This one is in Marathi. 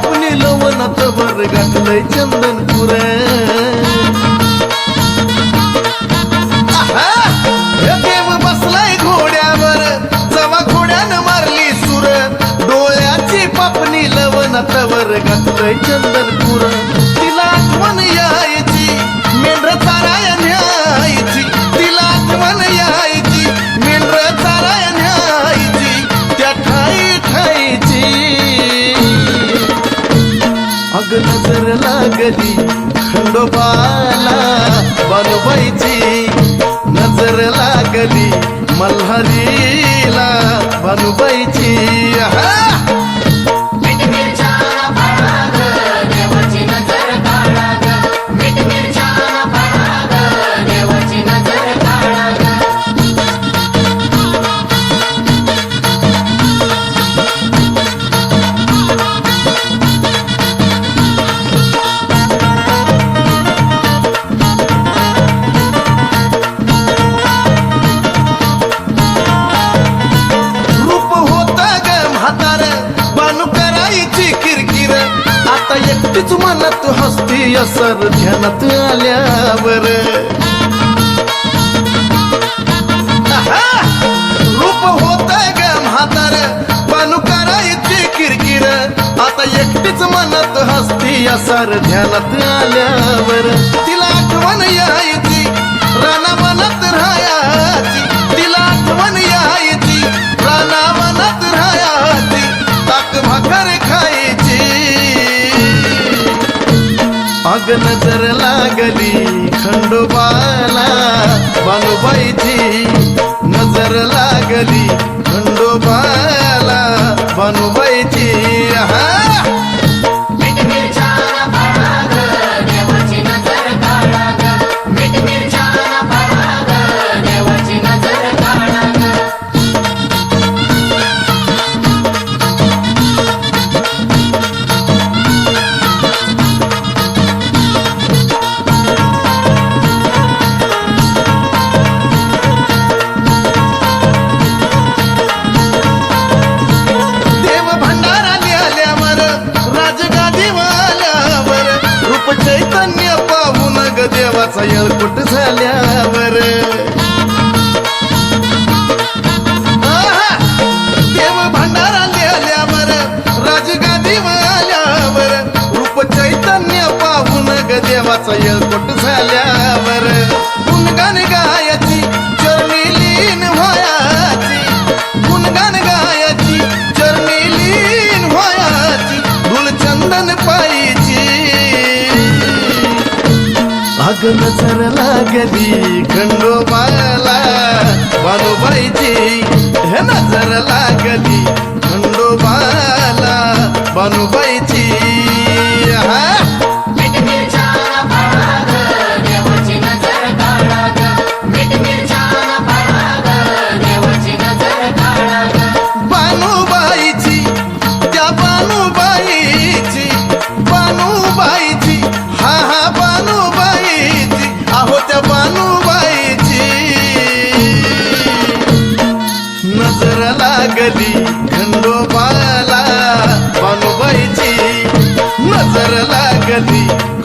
डोळ्याची पापणी लवणत वर घातलंय चंदनपुर आहा! हे देव बसलाय घोड्यावर जवा घोड्यानं मारली सुर डोळ्याची पापणी लवणत वर घातलंय चंदनपुर नजर खंडोबाला बनवायची नजर लागली मल्हारीला बनवायची. सर असर ध्यानात आल्यावर रूप होत ग म्हातार बानू करायची किरकिर. आता एकटीच म्हणत हसती सर ध्यानात आल्यावर. तिला आठवण यायची राणा म्हणत राया अग नजर लागली खंडोबाला. बानुबाईची नजर लागली खंडोबाला. बानुबाईची ग देवाचा येळकुट झाल्यावर आहा! देव भंडाराने आल्यावर राजगादी आल्यावर रूप चैतन्य पाहून ग देवाचा येळकुट झाल्यावर गुणगान गायाची अग नजर लागली खंडोबाला बानुबाईची हे नजर लागली खंडोबाला बानुबाईची लागली.